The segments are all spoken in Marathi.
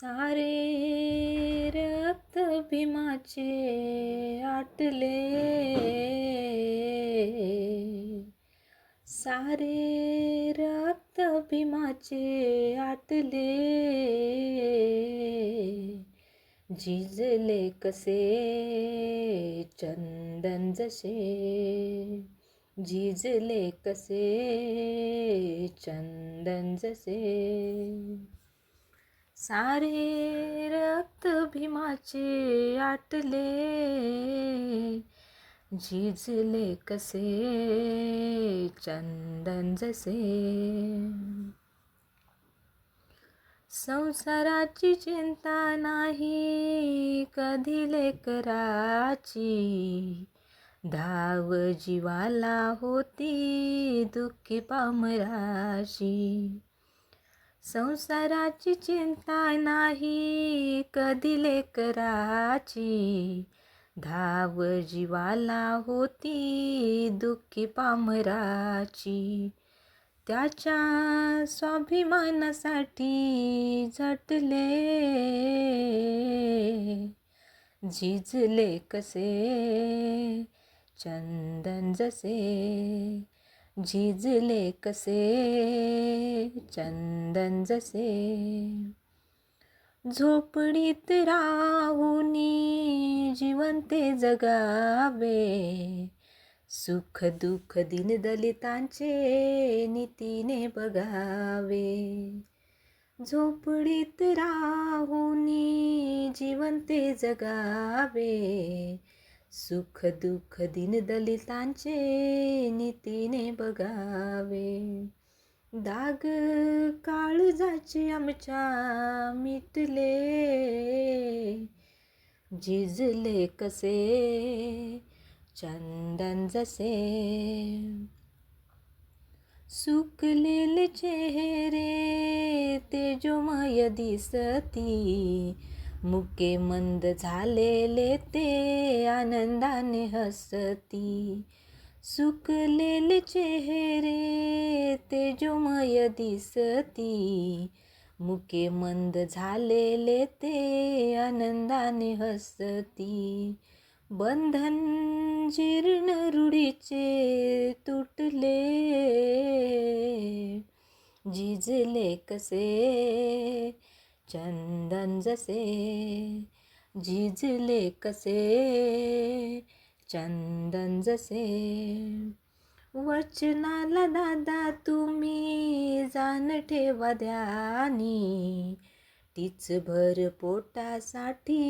सारे रक्त भीमाचे आटले. सारे रक्त भीमाचे आटले. झिजले कसे? चंदन जसे. झिजले कसे? चंदन जसे. सारे रक्त भीमाचे आटले झिजले कसे चंदन जसे. संसाराची चिंता नाही कधी लेकराची. धाव जीवाला होती दुःखी पामराशी. संसाराची चिंता नाही कधी लेकराची. धाव जीवाला होती दुःखी पामराची त्याच्या स्वाभिमानासाठी झटले. झिजले कसे? चंदन जसे. झिजले कसे? चंदन जसे. झोपडीत राहुनी जिवंते जगावे. सुख दुःख दिन दलितांचे नीतीने बघावे. झोपडीत राहुनी जिवंते जगावे. सुख दुःख दलितांचे नीतीने बघावे. दाग काळजाचे आमच्या मिटले. झिजले कसे? चंदन जसे. सुकलेले चेहरे तेजोमय दिसती. मुके मंद झालेले ते आनंदाने हसती. सुकलेले चेहरे तेजोमय दिसती. मुके मंद झालेले ते आनंदाने हसती. बंधन जीर्ण रूढीचे तुटले. झिजले कसे? चंदन जसे झिजले कसे चंदन जसे. वचनाला दादा तुम्ही जाण ठेवा द्यानी तीच भर पोटासाठी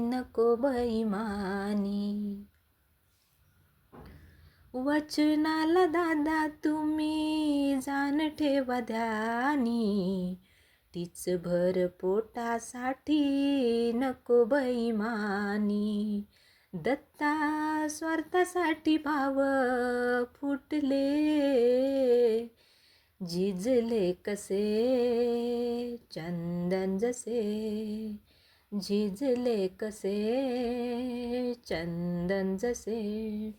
नको बैमानी. वचनाला दादा तुम्ही जाण ठेवा द्यानी तीच भर पोटासाठी नको बैमानी. दत्ता स्वार्थासाठी भाव फुटले. झिजले कसे? चंदन जसे. झिजले कसे? चंदन जसे.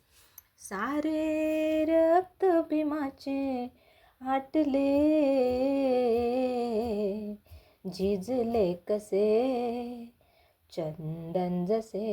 सारे रक्त भीमाचे आटले. झिजले कसे चंदन जसे